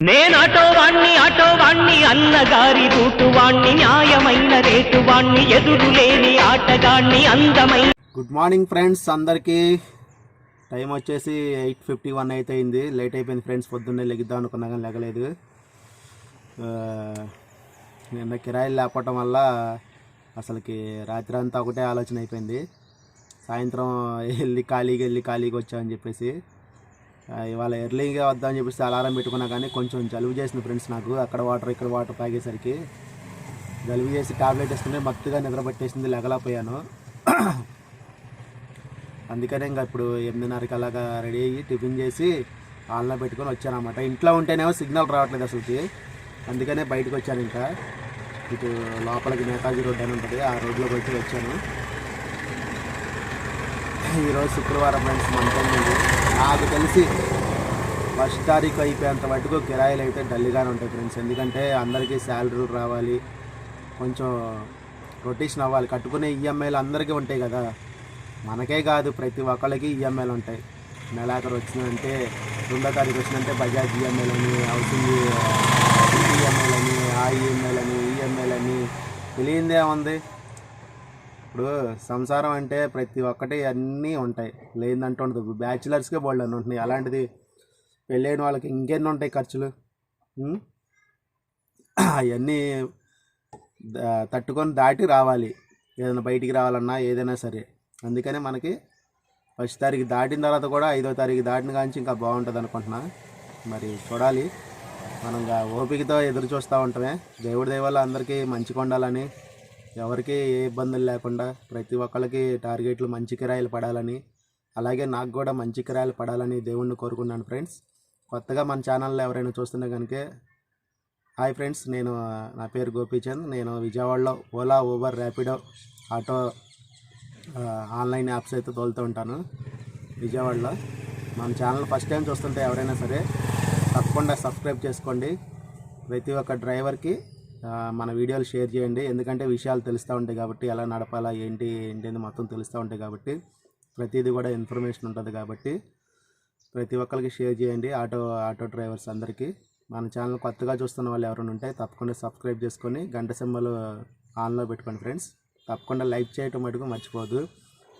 నేను ఆటోవాణ్ణి అన్నగారి రూటువాణ్ణి న్యాయమైన రేటు వాణ్ణి ఎదురు లేని ఆటగాణ్ణి అందమైన గుడ్ మార్నింగ్ ఫ్రెండ్స్ అందరికీ. టైం వచ్చేసి ఎయిట్ ఫిఫ్టీ వన్ అయితే అయింది లేట్ అయిపోయింది ఫ్రెండ్స్ పొద్దున్నే లెగిద్దాం అనుకున్నా కానీ లెగలేదు. ఆ, నిన్న కిరాయిలు లేకపోవటం వల్ల అసలుకి రాత్రి అంతా ఒకటే ఆలోచన అయిపోయింది. సాయంత్రం వెళ్ళి ఖాళీగా వెళ్ళి ఖాళీగా వచ్చామని చెప్పేసి ఇవాళ ఎర్లీగా వద్దామని చెప్పేసి అలారం పెట్టుకున్నా కానీ కొంచెం జలుబు చేసింది ఫ్రెండ్స్ నాకు. అక్కడ వాటర్ ఇక్కడ వాటర్ తాగేసరికి జలుబు చేసి టాబ్లెట్ వేసుకుంటే మత్తుగా నిద్ర పట్టేసింది అందుకనే ఇంకా ఇప్పుడు ఎనిమిదిన్నరకి అలాగా రెడీ అయ్యి టిఫిన్ చేసి ఆన్లో పెట్టుకొని వచ్చానమాట ఇంట్లో ఉంటేనేమో సిగ్నల్ రావట్లేదు అసలుకి. అందుకనే బయటకు వచ్చాను ఇంకా. ఇటు లోపలికి నేతాజీ రోడ్ అని ఉంటుంది ఆ రోడ్లోకి వచ్చి వచ్చాను. ఈరోజు శుక్రవారం ఫ్రెండ్స్ మంత్ నాకు తెలిసి ఫస్ట్ తారీఖు అయిపోయేంత మటుకు కిరాయిలు అయితే డల్లీగానే ఉంటాయి ఫ్రెండ్స్ ఎందుకంటే అందరికీ శాలరీలు రావాలి కొంచెం రొటేషన్ అవ్వాలి. కట్టుకునే ఈఎంఐలు అందరికీ ఉంటాయి కదా. మనకే కాదు ప్రతి ఒక్కళ్ళకి ఈఎంఐలు ఉంటాయి. నెలాఖరు వచ్చిందంటే రెండో తారీఖు వచ్చిందంటే బజాజ్ ఈఎంఐలు అని హౌసింగ్ ఈఎంఐలు అని ఆ ఈఎంఐలు అని ఈఎంఐలు అని తెలియందే ఉంది. ఇప్పుడు సంసారం అంటే ప్రతి ఒక్కటి అన్నీ ఉంటాయి. లేదంటూ ఉండదు. బ్యాచిలర్స్కే బోల్డ్ అని ఉంటున్నాయి. అలాంటిది పెళ్ళైన వాళ్ళకి ఇంకెన్ని ఉంటాయి ఖర్చులు? అవన్నీ తట్టుకొని దాటి రావాలి. ఏదైనా బయటికి రావాలన్నా ఏదైనా సరే. అందుకనే మనకి ఫస్ట్ తారీఖు దాటిన తర్వాత కూడా ఐదో తారీఖు దాటిన కాంచి ఇంకా బాగుంటుంది అనుకుంటున్నా. మరి చూడాలి. మనం ఇంకా ఓపికతో ఎదురు చూస్తూ ఉంటామే. దేవుడి దయ అందరికీ మంచిగా ఉండాలని ఎవరికి ఏ ఇబ్బందులు లేకుండా ప్రతి ఒక్కరికి టార్గెట్లు మంచి కిరాయిలు పడాలని అలాగే నాకు కూడా మంచి కిరాయిలు పడాలని దేవుణ్ణి కోరుకున్నాను ఫ్రెండ్స్. కొత్తగా మన ఛానల్లో ఎవరైనా చూస్తున్నా కనుక హాయ్ ఫ్రెండ్స్ నేను నా పేరు గోపీచంద్. నేను విజయవాడలో Ola Uber Rapido auto online apps అయితే తోలుతూ ఉంటాను విజయవాడలో. మన ఛానల్ ఫస్ట్ టైం చూస్తుంటే ఎవరైనా సరే తప్పకుండా సబ్స్క్రైబ్ చేసుకోండి. ప్రతి ఒక్క డ్రైవర్కి మన వీడియోలు షేర్ చేయండి. ఎందుకంటే విషయాలు తెలుస్తూ ఉంటాయి కాబట్టి ఎలా నడపాలా ఏంటి ఏంటి అని మొత్తం తెలుస్తూ ఉంటాయి కాబట్టి ప్రతిదీ కూడా ఇన్ఫర్మేషన్ ఉంటుంది కాబట్టి ప్రతి ఒక్కరికి షేర్ చేయండి. ఆటో ఆటో డ్రైవర్స్ అందరికీ. మన ఛానల్ కొత్తగా చూస్తున్న వాళ్ళు ఎవరైనా ఉంటే తప్పకుండా సబ్స్క్రైబ్ చేసుకొని గంట సింబల్ ఆన్లో పెట్టుకోండి ఫ్రెండ్స్. తప్పకుండా లైక్ చేయటం మటుకు మర్చిపోదు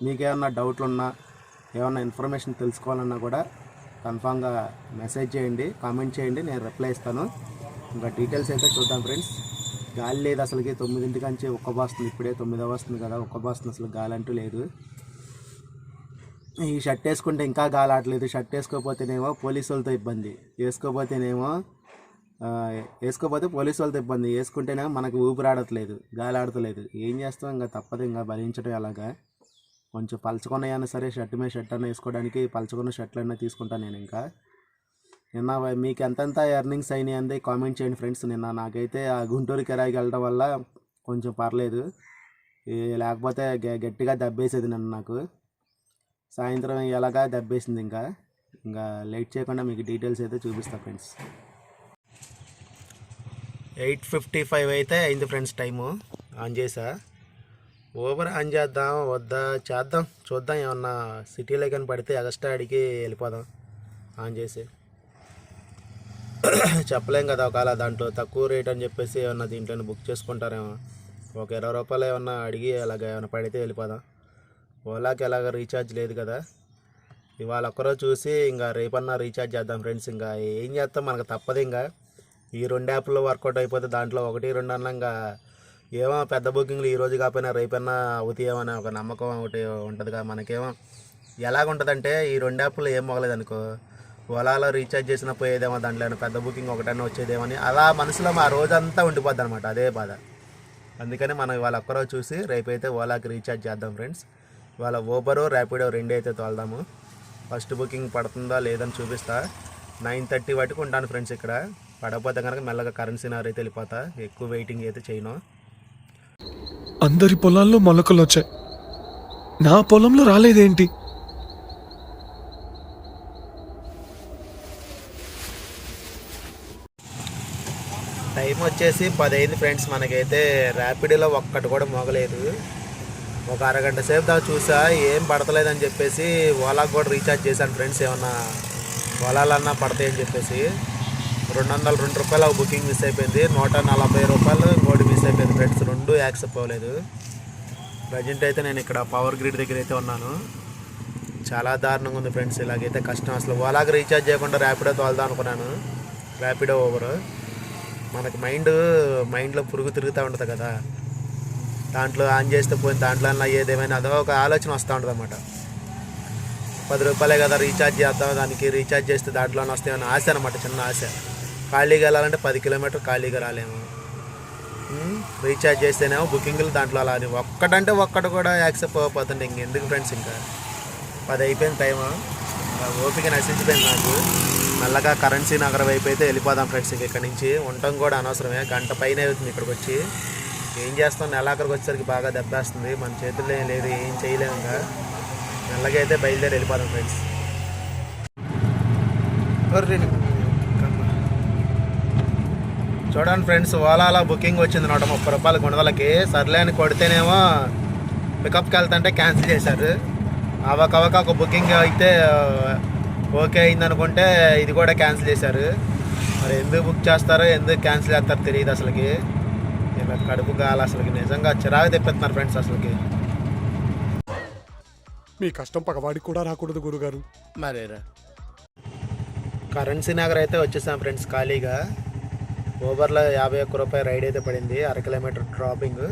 మీకేమన్నా డౌట్లు ఉన్నా ఏమన్నా ఇన్ఫర్మేషన్ తెలుసుకోవాలన్నా కూడా కన్ఫామ్గా మెసేజ్ చేయండి కామెంట్ చేయండి నేను రిప్లై ఇస్తాను. ఇంకా డీటెయిల్స్ అయితే చూద్దాం ఫ్రెండ్స్ గాలి లేదు అసలుకి. తొమ్మిదింటికి నుంచి ఒక్క బాస్తుంది ఇప్పుడే తొమ్మిదవ వస్తుంది కదా. ఒక్క బాస్తుంది అసలు గాలి అంటూ లేదు. ఈ షర్ట్ వేసుకుంటే ఇంకా గాలి ఆడలేదు షర్ట్ వేసుకోపోతేనేమో పోలీసు వాళ్ళతో ఇబ్బంది. వేసుకోపోతేనేమో వేసుకోపోతే పోలీసు వాళ్ళతో ఇబ్బంది. వేసుకుంటేనేమో మనకు ఊపిరి ఆడట్లేదు గాలి ఆడతలేదు ఏం చేస్తాం? ఇంకా తప్పదు. ఇంకా భరించడం అలాగా కొంచెం పలుచుకున్నాయన్నా సరే షర్ట్ మీద షర్ట్ అన్న వేసుకోవడానికి పలుచుకున్న షర్ట్లు అన్నా తీసుకుంటాను నేను ఇంకా. నిన్న మీకు ఎంతెంత ఎర్నింగ్స్ అయినాయి అంది కామెంట్ చేయండి ఫ్రెండ్స్. నిన్న నాకైతే ఆ గుంటూరు కిరాయికి వెళ్ళడం వల్ల కొంచెం పర్లేదు. లేకపోతే గ- గట్టిగా దెబ్బేసేది నన్ను నాకు. సాయంత్రం ఎలాగా దెబ్బేసింది ఇంకా? ఇంకా లేట్ చేయకుండా మీకు డీటెయిల్స్ అయితే చూపిస్తా ఫ్రెండ్స్. ఎయిట్ ఫిఫ్టీ ఫైవ్ అయితే అయింది ఫ్రెండ్స్ టైము. ఆన్ చేసా. ఓవర్ ఆన్ చేద్దాం వద్దా? చేద్దాం. చూద్దాం ఏమన్నా సిటీలో కానీ పడితే ఎగస్ట్రా అడిగి వెళ్ళిపోదాం. ఆన్ చేసి. చెప్పలేం కదా ఒకవేళ దాంట్లో తక్కువ రేట్ అని చెప్పేసి ఏమన్నా దీంట్లో బుక్ చేసుకుంటారేమో. ఒక ఇరవై రూపాయలు ఏమన్నా అడిగి అలాగ ఏమైనా పడితే వెళ్ళిపోదాం. ఓలాకి ఎలాగ రీఛార్జ్ లేదు కదా. ఇవాళ ఒక్కరోజు చూసి ఇంకా రేపన్నా రీఛార్జ్ చేద్దాం ఫ్రెండ్స్ ఇంకా. ఏం చేస్తాం? మనకు తప్పదు ఇంకా. ఈ రెండు యాప్లో వర్కౌట్ అయిపోతే దాంట్లో ఒకటి రెండు అన్నా ఇంకా ఏమో పెద్ద బుకింగ్లు ఈరోజు కాకపోయినా రేపన్నా అవుతాయేమో ఒక నమ్మకం ఒకటి ఉంటుంది కదా మనకేమో. ఎలాగుంటుందంటే ఈ రెండు యాప్లు ఏం మొగలేదనుకో. ఓలాలో రీఛార్జ్ చేసిన పోయేదేమో దాంట్లో పెద్ద బుకింగ్ ఒకటన్నా వచ్చేదేమని అలా మనసులో మా రోజంతా ఉండిపోద్ది అనమాట అదే బాధ. అందుకని మనం ఇవాళ ఒక్కరోజు చూసి రేపైతే ఓలాకి రీఛార్జ్ చేద్దాం ఫ్రెండ్స్ ఇవాళ ఓబరో ర్యాపిడో రెండు అయితే తోలుదాము. ఫస్ట్ బుకింగ్ పడుతుందా లేదని చూపిస్తా. నైన్ థర్టీ వరకు ఉంటాను ఫ్రెండ్స్ ఇక్కడ. పడకపోతే కనుక మెల్లగా కరెన్సీ నార్ అయితే వెళ్ళిపోతా. ఎక్కువ వెయిటింగ్ అయితే చేయను. అందరి పొలాల్లో మొలకలు వచ్చాయి. నా పొలంలో రాలేదేంటి? టైం వచ్చేసి పది అయింది ఫ్రెండ్స్ మనకైతే ర్యాపిడోలో ఒక్కటి కూడా మోగలేదు. ఒక అరగంట సేపు దాకా చూసా ఏం పడతలేదని చెప్పేసి ఓలాకి కూడా రీఛార్జ్ చేశాను ఫ్రెండ్స్ ఏమన్నా ఓలాలన్నా పడతాయని చెప్పేసి. రెండు వందల రెండు రూపాయలు ఒక బుకింగ్ మిస్ అయిపోయింది నూట నలభై రూపాయలు ఇంకోటి మిస్ అయిపోయింది ఫ్రెండ్స్ రెండు యాక్సెప్ట్ అవ్వలేదు. ప్రజెంట్ అయితే నేను ఇక్కడ పవర్ గ్రిడ్ దగ్గర అయితే ఉన్నాను. చాలా దారుణంగా ఉంది ఫ్రెండ్స్ ఇలాగైతే కష్టం అసలు. ఓలాకి రీఛార్జ్ చేయకుండా ర్యాపిడో తోలదా అనుకున్నాను. ర్యాపిడో ఓవర్. మనకి మైండ్ మైండ్లో పురుగు తిరుగుతూ ఉంటుంది కదా. దాంట్లో ఆన్ చేస్తే పోయిన దాంట్లో అన్నా ఏదేమైనా అదో ఒక ఆలోచన వస్తూ ఉంటుంది అన్నమాట. పది రూపాయలే కదా రీఛార్జ్ చేద్దాం దానికి రీఛార్జ్ చేస్తే దాంట్లోనే వస్తాయని ఆశ అనమాట చిన్న ఆశ. ఖాళీగా వెళ్ళాలంటే పది కిలోమీటర్ ఖాళీగా రాలేము. రీఛార్జ్ చేస్తేనేమో బుకింగ్లు దాంట్లో అలా అని. ఒక్కటంటే ఒక్కటి కూడా యాక్సెప్ట్ అవ్వకపోతుంది ఇంకెందుకు ఫ్రెండ్స్ ఇంకా? పది అయిపోయిన టైం ఓపిక నశించిపోయింది నాకు. మెల్లగా కరెన్సీ నగర వైపు అయితే వెళ్ళిపోదాం ఫ్రెండ్స్. ఇంక ఇక్కడ నుంచి ఉండటం కూడా అనవసరమే. గంట పైన అవుతుంది ఇక్కడికి వచ్చి. ఏం చేస్తాం? నెలాఖరికి వచ్చేసరికి బాగా దెబ్బేస్తుంది. మన చేతుల్లో ఏం లేదు ఏం చేయలేము ఇంకా. మెల్లగా అయితే బయలుదేరి వెళ్ళిపోదాం ఫ్రెండ్స్. చూడండి ఫ్రెండ్స్ ఓలాలో బుకింగ్ వచ్చింది. నూట ముప్పై రూపాయలు గుణదలకి సర్లే అని కొడితేనేమో పికప్కి వెళ్తుంటే క్యాన్సిల్ చేశారు. అవకవక ఒక బుకింగ్ అయితే ఓకే అయింది అనుకుంటే ఇది కూడా క్యాన్సిల్ చేశారు. మరి ఎందుకు బుక్ చేస్తారో ఎందుకు క్యాన్సిల్ చేస్తారో తెలియదు అసలుకి. ఇలా కడుపు కాలు అసలుకి నిజంగా చిరాకు తెప్పిస్తున్నారు ఫ్రెండ్స్ అసలుకి. మీ కష్టం పగవాడికి కూడా రాకూడదు గురుగారు. మరేరా. కరెన్సీ నగర్ అయితే వచ్చేసాం ఫ్రెండ్స్ ఖాళీగా. ఊబర్లో యాభై ఒక్క రూపాయి రైడ్ అయితే పడింది అర కిలోమీటర్ డ్రాపింగ్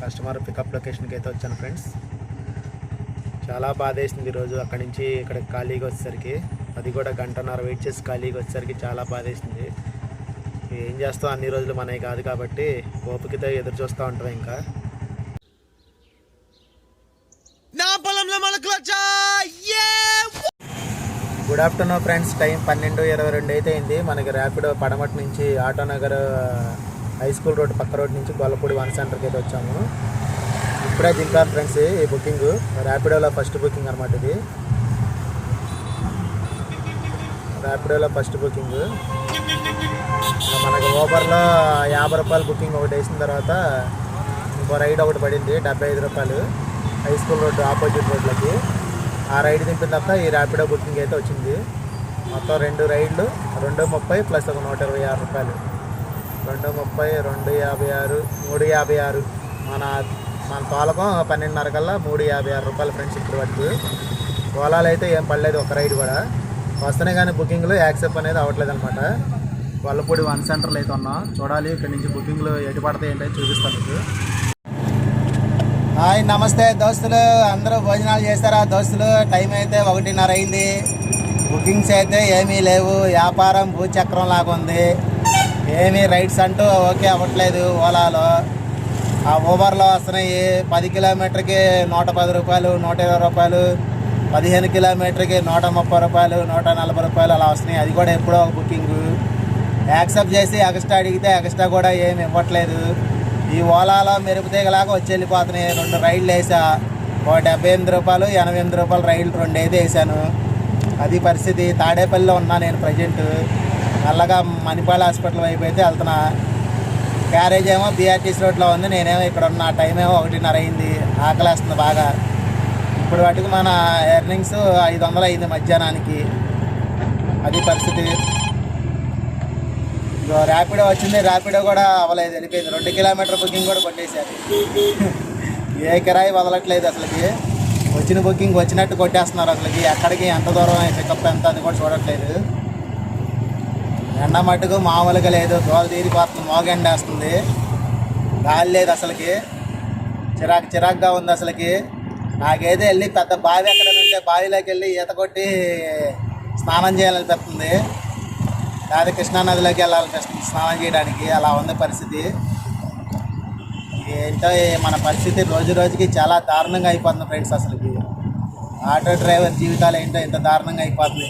కస్టమర్ పికప్ లొకేషన్కి అయితే వచ్చాను ఫ్రెండ్స్ చాలా బాధ వేసింది ఈరోజు అక్కడి నుంచి ఇక్కడ ఖాళీగా వచ్చేసరికి అది కూడా గంటన్నర వెయిట్ చేసి ఖాళీగా వచ్చేసరికి చాలా బాధ వేసింది ఏం చేస్తాం? అన్ని రోజులు మనవి కాదు కాబట్టి ఓపికతో ఎదురు చూస్తూ ఉంటాం ఇంకా. గుడ్ ఆఫ్టర్నూన్ ఫ్రెండ్స్ టైం పన్నెండు ఇరవై రెండు అయితే అయింది మనకి ర్యాపిడో పడమటి నుంచి ఆటోనగర్ హై స్కూల్ రోడ్ పక్క రోడ్ నుంచి గొల్లపూడి వన్ సెంటర్కి అయితే వచ్చాము. ఇప్పుడే దింపారు ఫ్రెండ్స్ ఈ బుకింగ్. ర్యాపిడోలో ఫస్ట్ బుకింగ్ అనమాట ఇది. ర్యాపిడోలో ఫస్ట్ బుకింగ్ మనకి ఓబర్లో యాభై రూపాయలు బుకింగ్ ఒకటి వేసిన తర్వాత ఇంకో రైడ్ ఒకటి పడింది డెబ్బై ఐదు రూపాయలు. హై స్కూల్ రోడ్డు ఆపోజిట్ రోడ్లకి ఆ రైడ్ దింపిన తర్వాత ఈ ర్యాపిడో బుకింగ్ అయితే వచ్చింది. మొత్తం రెండు రైడ్లు రెండు ముప్పై ప్లస్ ఒక నూట ఇరవై ఆరు రూపాయలు. రెండు ముప్పై రెండు యాభై ఆరు మూడు యాభై ఆరు. మన మన తోలకం పన్నెండున్నర కల్లా మూడు యాభై ఆరు రూపాయలు ఫ్రెండ్స్ ఇప్పుడు వరకు ఓలాలు అయితే ఏం పడలేదు ఒక రైడ్ కూడా. వస్తేనే కానీ బుకింగ్లు యాక్సెప్ట్ అనేది అవ్వట్లేదు అనమాట గొల్లపూడి వన్ సెంటర్లో అయితే ఉన్నాం. చూడాలి ఇక్కడ నుంచి బుకింగ్లు ఎటు పడతాయి ఏంటో చూపిస్తాను మీకు. హాయ్ నమస్తే దోస్తులు. అందరూ భోజనాలు చేస్తారా దోస్తులు? టైం అయితే ఒకటిన్నర అయింది. బుకింగ్స్ అయితే ఏమీ లేవు. వ్యాపారం భూచక్రం లాగా ఉంది. ఏమీ రైడ్స్ అంటూ ఓకే అవ్వట్లేదు ఓలాలో. ఆ ఊబర్లో వస్తున్నాయి. పది కిలోమీటర్కి నూట పది రూపాయలు నూట ఇరవై రూపాయలు పదిహేను కిలోమీటర్కి నూట ముప్పై రూపాయలు నూట నలభై రూపాయలు అలా వస్తున్నాయి. అది కూడా ఎప్పుడో ఒక బుకింగ్. యాక్సెప్ట్ చేసి ఎక్స్ట్రా అడిగితే ఎక్స్ట్రా కూడా ఏమి ఇవ్వట్లేదు. ఈ ఓలాలో మెరుపుతీగలాగా వచ్చి వెళ్ళిపోతున్నాయి. రెండు రైళ్ళు వేసా. ఒక డెబ్బై ఎనిమిది రూపాయలు ఎనభై ఎనిమిది రూపాయలు రైలు రెండు అయితే వేసాను. అది పరిస్థితి. తాడేపల్లిలో ఉన్నా నేను ప్రజెంట్. నల్లగా మణిపాల్ హాస్పిటల్ వైపు అయితే వెళ్తున్నా. క్యారేజ్ ఏమో బీఆర్టీసీ రోడ్లో ఉంది. నేనేమో ఇక్కడ ఉన్న టైం ఏమో ఒకటిన్నర అయింది. ఆకలేస్తుంది బాగా. ఇప్పుడు వాటికి మన ఎర్నింగ్స్ ఐదు వందలు అయింది మధ్యాహ్నానికి. అది పరిస్థితి. ఇగో ర్యాపిడో వచ్చింది. ర్యాపిడో కూడా అవ్వలేదు. వెళ్ళిపోయింది. రెండు కిలోమీటర్ బుకింగ్ కూడా కొట్టేశారు. ఏ కిరాయి వదలట్లేదు అసలుకి. వచ్చిన బుకింగ్ వచ్చినట్టు కొట్టేస్తున్నారు అసలుకి. ఎక్కడికి ఎంత దూరం పికప్ ఎంత అది కూడా చూడట్లేదు. ఎండ మటుకు మామూలుగా లేదు. దోలు తీరిపోతుంది మోగెండేస్తుంది గాలి లేదు అసలుకి. చిరాకు చిరాకుగా ఉంది అసలుకి. నాకైతే వెళ్ళి పెద్ద బావి ఎక్కడ ఉంటే బావిలోకి వెళ్ళి ఈత కొట్టి స్నానం చేయాలనిపిస్తుంది లేదా కృష్ణా నదిలోకి వెళ్ళాలనిపిస్తుంది స్నానం చేయడానికి. అలా ఉంది పరిస్థితి. ఏంటో మన పరిస్థితి రోజు రోజుకి చాలా దారుణంగా అయిపోతుంది ఫ్రెండ్స్ అసలుకి. ఆటో డ్రైవర్ జీవితాలు ఏంటో ఇంత దారుణంగా అయిపోతుంది.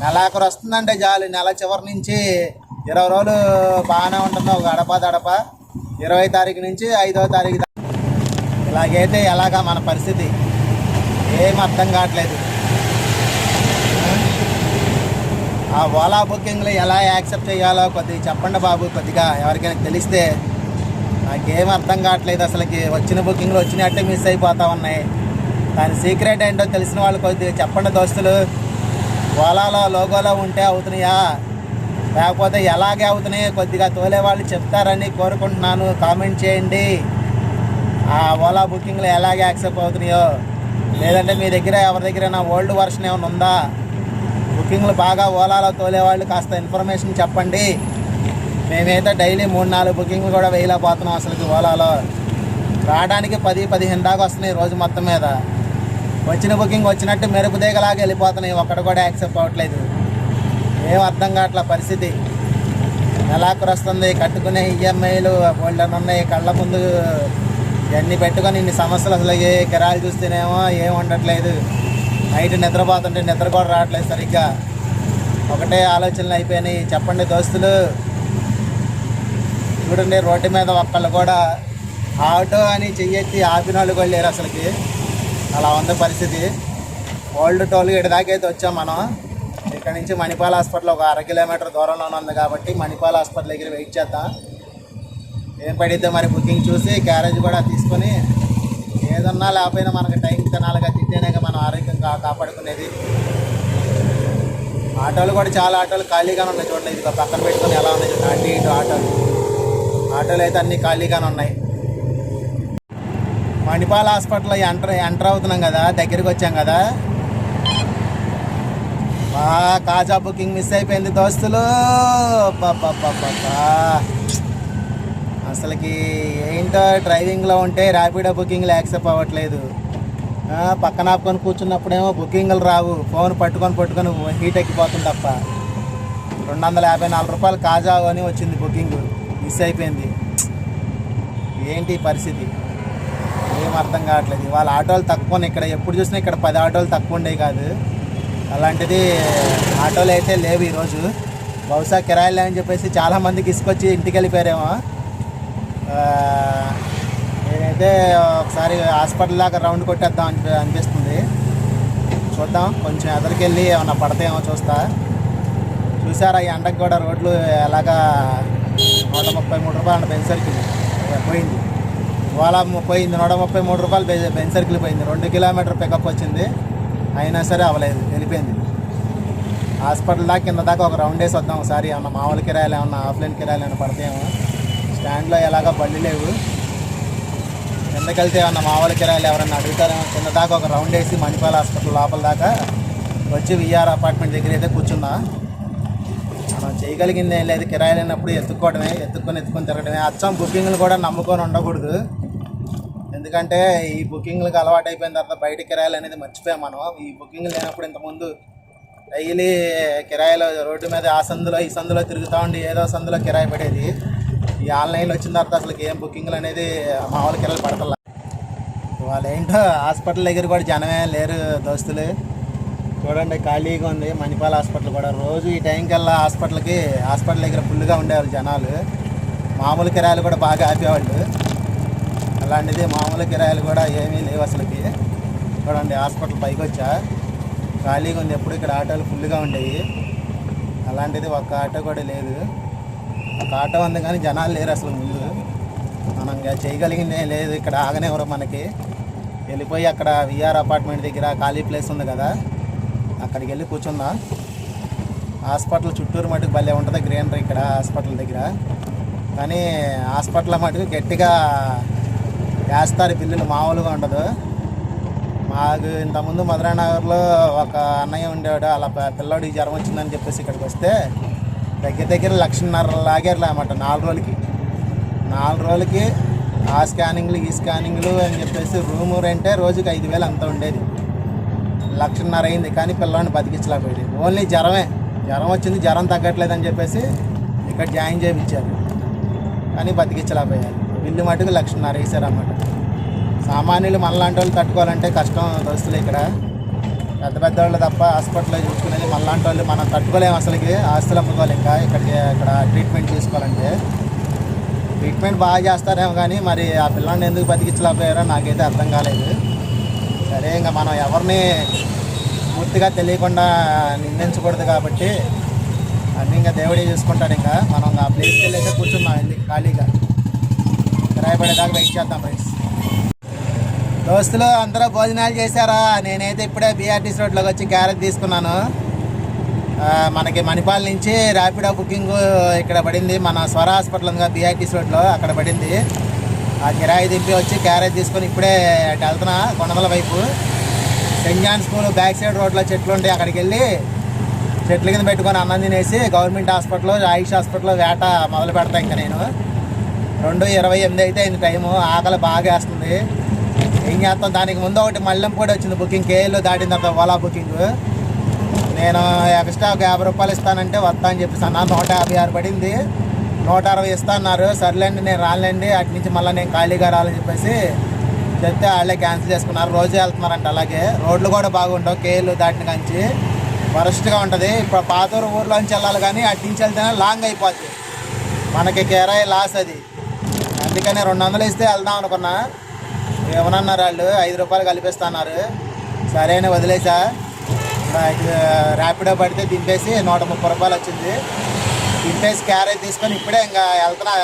నెలాఖరు వస్తుందంటే చాలు నెల చివరి నుంచి ఇరవై రోజులు బాగానే ఉంటుంది ఒక గడప దడప. ఇరవై తారీఖు నుంచి ఐదవ తారీఖు ఇలాగైతే ఎలాగా మన పరిస్థితి? ఏం అర్థం కావట్లేదు. ఆ ఓలా బుకింగ్లు ఎలా యాక్సెప్ట్ చేయాలో కొద్దిగా చెప్పండి బాబు. కొద్దిగా ఎవరికైనా తెలిస్తే నాకేం అర్థం కావట్లేదు అసలుకి. వచ్చిన బుకింగ్లు వచ్చినట్టే మిస్ అయిపోతూ ఉన్నాయి. దాని సీక్రెట్ ఏంటో తెలిసిన వాళ్ళు కొద్దిగా చెప్పండి దోస్తులు. ఓలాలో లోగోలో ఉంటే అవుతున్నాయా? లేకపోతే ఎలాగే అవుతున్నాయి కొద్దిగా తోలే వాళ్ళు చెప్తారని కోరుకుంటున్నాను. కామెంట్ చేయండి. ఆ ఓలా బుకింగ్లు ఎలాగే యాక్సెప్ట్ అవుతున్నాయో? లేదంటే మీ దగ్గర ఎవరి దగ్గర ఓల్డ్ వర్షన్ ఏమైనా ఉందా? బుకింగ్లు బాగా ఓలాలో తోలే వాళ్ళు కాస్త ఇన్ఫర్మేషన్ చెప్పండి. మేమైతే డైలీ మూడు నాలుగు బుకింగ్లు కూడా వేయలేకపోతున్నాం అసలు ఓలాలో. రావడానికి పది పదిహేను దాకా వస్తున్నాయి రోజు మొత్తం మీద. వచ్చిన బుకింగ్ వచ్చినట్టు మెరుపు దిగలాగా వెళ్ళిపోతున్నాయి. ఒక్కడ కూడా యాక్సెప్ట్ అవ్వట్లేదు. ఏం అర్థం కావట్ల పరిస్థితి? నెలాఖరు వస్తుంది. కట్టుకునే ఈఎంఐలు బోల్డన్ ఉన్నాయి. కళ్ళ ముందు ఇవన్నీ పెట్టుకొని ఇన్ని సమస్యలు అసలు ఏ కిరాలు చూస్తేనేమో ఏం ఉండట్లేదు. నైట్ నిద్రపోతుంటే నిద్ర కూడా రావట్లేదు సరిగ్గా. ఒకటే ఆలోచనలు అయిపోయినాయి. చెప్పండి దోస్తులు. చూడండి రోడ్డు మీద ఒక్కళ్ళు కూడా ఆటో అని చెయ్యెత్తి ఆపిన వాళ్ళు కూడా లేరు అసలుకి. అలా ఉంది పరిస్థితి. ఓల్డ్ టోల్ గేట్ దాకా అయితే వచ్చాం మనం. ఇక్కడ నుంచి మణిపాల్ హాస్పిటల్ ఒక అర కిలోమీటర్ దూరంలోనే ఉంది కాబట్టి మణిపాల్ హాస్పిటల్ దగ్గర వెయిట్ చేద్దాం. ఏం పడిద్దో మరి బుకింగ్ చూసి క్యారేజ్ కూడా తీసుకొని ఏదన్నా లేకపోయినా మనకి టైం తినాలిగా తింటేనే మనం ఆరోగ్యంగా కాపాడుకునేది. ఆటోలు కూడా చాలా ఆటోలు ఖాళీగానే ఉన్నాయి చూడండి. ఇది పక్కన పెట్టుకొని ఎలా ఉన్నాయి అటు ఇటు ఆటోలు. ఆటోలు అయితే అన్నీ ఖాళీగానే ఉన్నాయి. మణిపాల్ హాస్పిటల్ ఎంటర్ ఎంటర్ అవుతున్నాం కదా దగ్గరికి వచ్చాం కదా. బా కాజా బుకింగ్ మిస్ అయిపోయింది దోస్తులు. అసలుకి ఏంటో డ్రైవింగ్లో ఉంటే ర్యాపిడో బుకింగ్లు యాక్సెప్ట్ అవ్వట్లేదు. పక్కన ఆపుకొని కూర్చున్నప్పుడేమో బుకింగ్లు రావు. ఫోన్ పట్టుకొని పట్టుకొని హీట్ ఎక్కిపోతుంది తప్ప. రెండు వందల యాభై నాలుగు రూపాయలు కాజా అని వచ్చింది బుకింగ్. మిస్ అయిపోయింది. ఏంటి పరిస్థితి? ఏం అర్థం కావట్లేదు. వాళ్ళ ఆటోలు తక్కువ ఇక్కడ ఎప్పుడు చూసినా ఇక్కడ పది ఆటోలు తక్కువ ఉండేవి కాదు. అలాంటిది ఆటోలు అయితే లేవు ఈరోజు. బహుశా కిరాయిలు అని చెప్పేసి చాలామందికి ఇసుకొచ్చి ఇంటికి వెళ్ళిపోయారేమో. నేనైతే ఒకసారి హాస్పిటల్ దాకా రౌండ్ కొట్టేద్దాం అని అనిపిస్తుంది. చూద్దాం. కొంచెం ఎదరికెళ్ళి ఏమన్నా పడతాయేమో చూస్తా. చూసారా ఈ ఎండకు కూడా రోడ్లు ఎలాగా నూట ముప్పై మూడు రూపాయలు పెంచరికి పోయింది. ఇవాళ పోయింది నూట ముప్పై మూడు రూపాయలు బె- సర్కిల్ పోయింది. రెండు కిలోమీటర్ పికప్ వచ్చింది. అయినా సరే అవ్వలేదు వెళ్ళిపోయింది. హాస్పిటల్ దాకా కింద దాకా ఒక రౌండ్ వేసి వద్దాం ఒకసారి. ఏమన్నా మామూలు కిరాయలు ఏమన్నా ఆఫ్లైన్ కిరాయలు ఏమైనా పడతాయేమో స్టాండ్లో ఎలాగో బండి లేవు. కిందకెళ్తే ఏమన్నా మామూలు కిరాయలు ఎవరన్నా అడుగుతారేమో. కింద దాకా ఒక రౌండ్ వేసి మణిపాల్ హాస్పిటల్ లోపల దాకా వచ్చి విఆర్ అపార్ట్మెంట్ దగ్గర అయితే కూర్చున్నా. మనం చేయగలిగింది ఏం లేదు. కిరాయి అయినప్పుడు ఎత్తుక్కోవడమే ఎత్తుక్కొని ఎత్తుకొని తిరగడమే. అచ్చం బుకింగ్లు కూడా నమ్ముకొని ఉండకూడదు. ఎందుకంటే ఈ బుకింగ్లకు అలవాటు అయిపోయిన తర్వాత బయట కిరాయిలు అనేది మర్చిపోయాం మనం. ఈ బుకింగ్ లేనప్పుడు ఇంతకుముందు డైలీ కిరాయిలో రోడ్డు మీద ఆ సందులో ఈ సందులో తిరుగుతూ ఉండి ఏదో సందులో కిరాయి పడేది. ఈ ఆన్లైన్లో వచ్చిన తర్వాత అసలు ఏం బుకింగ్లు అనేది మామూలు కిరాయిలు పడతల. వాళ్ళు ఏంటో హాస్పిటల్ దగ్గర కూడా జనమే లేరు దోస్తులు. చూడండి ఖాళీగా ఉంది మణిపాల్ హాస్పిటల్ కూడా. రోజు ఈ టైంకల్లా హాస్పిటల్కి హాస్పిటల్ దగ్గర ఫుల్గా ఉండేవాళ్ళు జనాలు. మామూలు కిరాయిలు కూడా బాగా ఆపేవాళ్ళు. అలాంటిది మామూలు కిరాయిలు కూడా ఏమీ లేవు అసలుకి. చూడండి హాస్పిటల్ పైకి వచ్చా ఖాళీగా ఉంది ఎప్పుడు ఇక్కడ ఆటోలు ఫుల్గా ఉండేవి అలాంటిది ఒక్క ఆటో కూడా లేదు. ఒక ఆటో ఉంది కానీ జనాలు లేరు అసలు ముందు. మనం ఇంకా చేయగలిగింది లేదు ఇక్కడ ఆగనివ్వరు మనకి. వెళ్ళిపోయి అక్కడ విఆర్ అపార్ట్మెంట్ దగ్గర ఖాళీ ప్లేస్ ఉంది కదా అక్కడికి వెళ్ళి కూర్చుందాం. హాస్పిటల్ చుట్టూరు మటుకు భలే ఉంటుంది గ్రీనరీ ఇక్కడ హాస్పిటల్ దగ్గర. కానీ హాస్పిటల్ మటుకు గట్టిగా వేస్తారు బిల్లులు మామూలుగా ఉండదు. మాకు ఇంతకుముందు మధురానగర్లో ఒక అన్నయ్య ఉండేవాడు అలా పిల్లడికి పిల్లోడికి జ్వరం వచ్చిందని చెప్పేసి ఇక్కడికి వస్తే దగ్గర దగ్గర లక్షన్నర లాగారు అన్నమాట నాలుగు రోజులకి. నాలుగు రోజులకి ఆ స్కానింగ్లు ఈ స్కానింగ్లు అని చెప్పేసి రూము రెంటే రోజుకి ఐదు వేలు అంత ఉండేది. లక్షన్నర అయింది కానీ పిల్లని బతికించలేకపోయింది. ఓన్లీ జ్వరమే. జ్వరం వచ్చింది జ్వరం తగ్గట్లేదని చెప్పేసి ఇక్కడ జాయిన్ చేయించారు. కానీ బతికించలేకపోయారు. ఇల్లు మటుకు లక్షన్నర వేసారన్నమాట. సామాన్యులు మనలాంటి వాళ్ళు తట్టుకోవాలంటే కష్టం దోస్తులు ఇక్కడ. పెద్ద పెద్ద వాళ్ళు తప్ప హాస్పిటల్లో చూసుకునేది మనలాంటి వాళ్ళు మనం తట్టుకోలేము అసలుకి. ఆస్తులు అమ్ముకోవాలి ఇంకా ఇక్కడికి ఇక్కడ ట్రీట్మెంట్ తీసుకోవాలంటే ట్రీట్మెంట్ బాగా చేస్తారేమో కానీ మరి ఆ పిల్లల్ని ఎందుకు బతికించలేకపోయారో నాకైతే అర్థం కాలేదు. సరే ఇంకా మనం ఎవరిని పూర్తిగా తెలియకుండా నిందించకూడదు కాబట్టి అన్నీ ఇంకా దేవుడే చూసుకుంటాడు ఇంకా. మనం ఆ ప్లేస్కి వెళ్ళి అయితే కూర్చున్నాం ఖాళీగా? భయపడేదాకా వెయిట్ చేద్దాం ఫ్రెండ్స్ దోస్తులు అందరూ భోజనాలు చేశారా? నేనైతే ఇప్పుడే బీఆర్టీసీ రోడ్లోకి వచ్చి క్యారెట్ తీసుకున్నాను. మనకి మణిపాల్ నుంచి ర్యాపిడో బుకింగ్ ఇక్కడ పడింది. మన స్వర హాస్పిటల్ ఉందిగా బీఆర్టీసీ రోడ్లో అక్కడ పడింది. ఆ కిరాయి దింపి వచ్చి క్యారేజ్ తీసుకొని ఇప్పుడే అటు వెళ్తున్నా కొండమల వైపు. Saint John school back side రోడ్లో చెట్లు ఉంటాయి అక్కడికి వెళ్ళి చెట్ల కింద పెట్టుకొని అన్నం తినేసి గవర్నమెంట్ హాస్పిటల్ ఆయుష్ హాస్పిటల్లో వేట మొదలు పెడతా ఇంకా నేను. రెండు ఇరవై ఎనిమిది అయితే అయింది టైము ఆకలి బాగా వేస్తుంది. ఏం చేస్తాం? దానికి ముందు ఒకటి మళ్ళీ కూడా వచ్చింది బుకింగ్ కేఎల్లో దాటిన తర్వాత ఓలా బుకింగ్ నేను ఎక్స్ట్రా ఒక యాభై రూపాయలు ఇస్తానంటే వస్తా అని చెప్పేసి అన్న. నూట యాభై ఆరు పడింది. నూట అరవై ఇస్తా అన్నారు. సర్లేండి నేను రాలేండి అటు నుంచి మళ్ళీ నేను ఖాళీగా రాలని చెప్పేసి చెప్తే వాళ్ళే క్యాన్సిల్ చేసుకున్నారు. రోజు వెళ్తున్నారంట అలాగే. రోడ్లు కూడా బాగుండవు. కేఎల్ దాటిన కంచి వరస్ట్గా ఉంటుంది. ఇప్పుడు పాతూరు ఊర్లోంచి వెళ్ళాలి కానీ అటు నుంచి వెళ్తేనే లాంగ్ అయిపోద్ది. మనకి కేరాయి లాస్ అది. అందుకనే రెండు వందలు ఇస్తే వెళ్దాం అనుకున్నా. ఏమనన్నారు వాళ్ళు? ఐదు రూపాయలు కల్పిస్తున్నారు. సరే అని వదిలేసా ర్యాపిడో పడితే దింపేసి నూట ముప్పై రూపాయలు వచ్చింది. దింపేసి క్యారేజ్ తీసుకొని ఇప్పుడే ఇంకా వెళ్తున్నా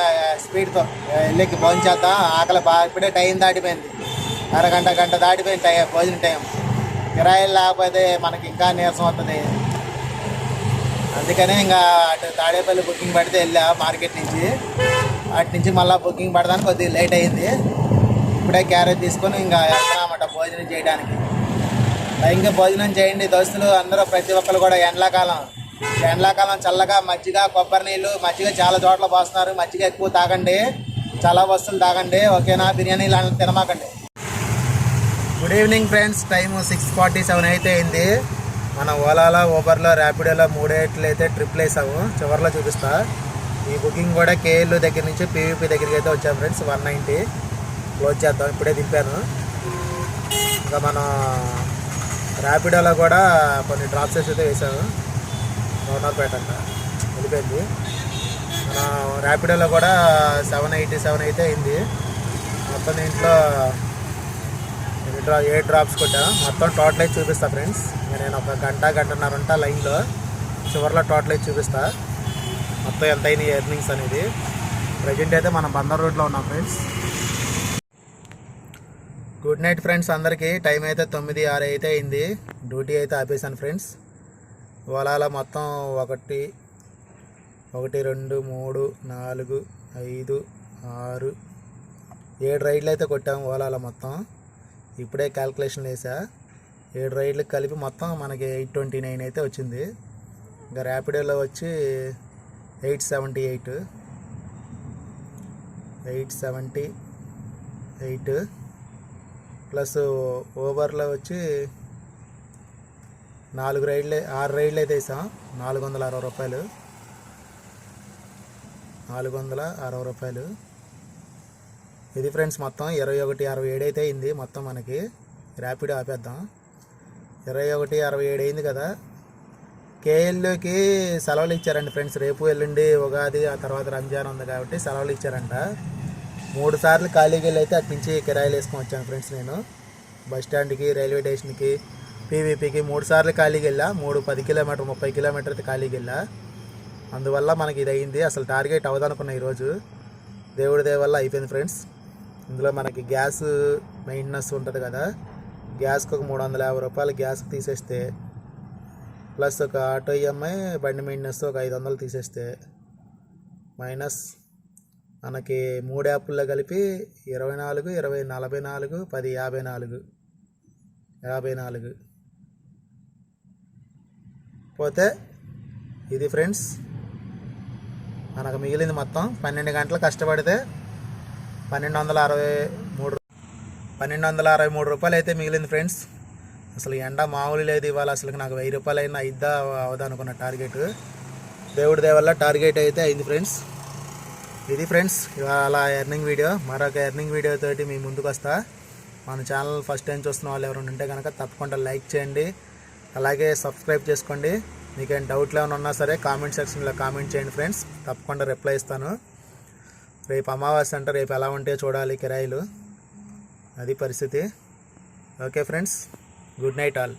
స్పీడ్తో. వెళ్ళి భోజనం చేద్దాం. ఆకలి బాగా ఇప్పుడే టైం దాటిపోయింది. అరగంట గంట దాటిపోయింది టైం భోజనం టైం. కిరాయిలు లేకపోతే మనకి ఇంకా నీరసం అవుతుంది అందుకనే ఇంకా అటు తాడేపల్లి బుకింగ్ పడితే వెళ్ళా మార్కెట్ నుంచి. అటు నుంచి మళ్ళీ బుకింగ్ పడడానికి కొద్దిగా లేట్ అయింది. ఇప్పుడే క్యారేజ్ తీసుకొని ఇంకా వెళ్తున్నామట భోజనం చేయడానికి. ఇంకా భోజనం చేయండి దోస్తులు అందరూ ప్రతి ఒక్కరు కూడా ఎండాకాలం. ఎండాకాలం చల్లగా మజ్జిగ కొబ్బరి నీళ్ళు మజ్జిగ చాలా చోట్ల పోస్తున్నారు. మజ్జిగ ఎక్కువ తాగండి. చాలా వస్తువులు తాగండి. ఓకేనా? బిర్యానీలు అన్నీ తినమాకండి. Good evening friends time six forty seven అయితే అయింది. మన ఓలాలో ఊబర్లో ర్యాపిడోలో మూడేట్లు అయితే ట్రిప్లు వేసాము చివరిలో చూపిస్తా. ఈ బుకింగ్ కూడా కేఎల్ దగ్గర నుంచి పీవీపీ దగ్గరికి అయితే వచ్చాము ఫ్రెండ్స్. వన్ నైంటీ క్లోజ్ చేద్దాం. ఇప్పుడే దింపాను. ఇంకా మనం ర్యాపిడోలో కూడా కొన్ని డ్రాప్స్ అయితే వేసాము రౌనర్పేట అంట. వెళ్ళిపోయింది. మన ర్యాపిడోలో కూడా సెవెన్ ఎయిటీ సెవెన్ అయితే అయింది. మొత్తం దీంట్లో డ్రా ఏ డ్రాప్స్ కొట్టా. మొత్తం టోటల్ అయితే చూపిస్తా ఫ్రెండ్స్. నేను ఒక గంట గంటన్నర ఉంటా లైన్లో. చివరిలో టోటల్ అయితే చూపిస్తాను మొత్తం ఎంత అయినాయి ఎర్నింగ్స్ అనేది? ప్రజెంట్ అయితే మనం బందర్ రోడ్లో ఉన్నాం ఫ్రెండ్స్ గుడ్ నైట్ ఫ్రెండ్స్ అందరికీ. టైం అయితే తొమ్మిది ఆరు అయితే అయింది. డ్యూటీ అయితే ఆపేసాను ఫ్రెండ్స్ వలాల మొత్తం ఒకటి ఒకటి రెండు మూడు నాలుగు ఐదు ఆరు ఏడు రైడ్లు అయితే కొట్టాము ఓలాల మొత్తం. ఇప్పుడే క్యాల్కులేషన్ వేసా ఏడు రైడ్లు కలిపి మొత్తం మనకి ఎయిట్ ట్వంటీ నైన్ అయితే వచ్చింది. ఇంకా ర్యాపిడోలో వచ్చి eight seventy eight. Eight seventy eight plus ఓవర్లో వచ్చి నాలుగు రైడ్లు ఆరు రైడ్లు అయితే వేసాం. నాలుగు వందల అరవై రూపాయలు. నాలుగు వందల అరవై రూపాయలు. ఇది ఫ్రెండ్స్ మొత్తం ఇరవై ఒకటి అరవై ఏడు అయితే అయింది మొత్తం మనకి. ర్యాపిడ్ ఆపేద్దాం. ఇరవై ఒకటి అరవై ఏడు అయింది కదా. కేఎల్కి సెలవులు ఇచ్చారండి ఫ్రెండ్స్. రేపు ఎల్లుండి ఉగాది ఆ తర్వాత రంజాన్ ఉంది కాబట్టి సెలవులు ఇచ్చారంట మూడు సార్లు ఖాళీకి వెళ్ళి అయితే అటు నుంచి కిరాయిలు వేసుకొని వచ్చాను ఫ్రెండ్స్ నేను. బస్ స్టాండ్కి రైల్వే స్టేషన్కి పీవీపీకి మూడు సార్లు ఖాళీకి వెళ్ళా. మూడు పది కిలోమీటర్ ముప్పై కిలోమీటర్ అయితే ఖాళీకి వెళ్ళా. అందువల్ల మనకి ఇది అయింది అసలు టార్గెట్ అవ్వదనుకున్నా ఈరోజు. దేవుడి దేవల్ల అయిపోయింది ఫ్రెండ్స్. ఇందులో మనకి గ్యాస్ మెయింటెనెన్స్ ఉంటుంది కదా. గ్యాస్కి ఒక మూడు వందల యాభై రూపాయలు గ్యాస్కి తీసేస్తే ప్లస్ ఒక ఆటో ఈఎంఐ బండి మెయింటెనెన్స్ ఒక ఐదు వందలు తీసేస్తే మైనస్ మనకి మూడు యాప్ల్లో కలిపి ఇరవై నాలుగు ఇరవై నలభై నాలుగు పది యాభై నాలుగు యాభై నాలుగు. పోతే ఇది ఫ్రెండ్స్ మనకు మిగిలింది మొత్తం పన్నెండు గంటలు కష్టపడితే పన్నెండు వందల అరవై మూడు పన్నెండు వందల అరవై మూడు రూపాయలు అయితే మిగిలింది ఫ్రెండ్స్. అసలు ఎండ మామూలు లేదు ఇవాళ అసలు నాకు వెయ్యి రూపాయలు అయినా అవదా అనుకున్న టార్గెట్. దేవుడి దేవల్ల టార్గెట్ అయితే అయింది ఫ్రెండ్స్. ఇది ఫ్రెండ్స్ ఇవాళ ఎర్నింగ్ వీడియో. మరొక ఎర్నింగ్ వీడియో తోటి మీ ముందుకు వస్తా. మన ఛానల్ ఫస్ట్ టైం చూస్తున్న వాళ్ళు ఎవరైనా ఉంటే కనుక తప్పకుండా లైక్ చేయండి. అలాగే సబ్స్క్రైబ్ చేసుకోండి. మీకేం డౌట్లు ఏమైనా ఉన్నా సరే కామెంట్ సెక్షన్లో కామెంట్ చేయండి ఫ్రెండ్స్. తప్పకుండా రిప్లై ఇస్తాను. రేపు అమావాస్య అంటే రేపు ఎలా ఉంటే చూడాలి కిరాయిలు. అది పరిస్థితి. Okay friends. Good night all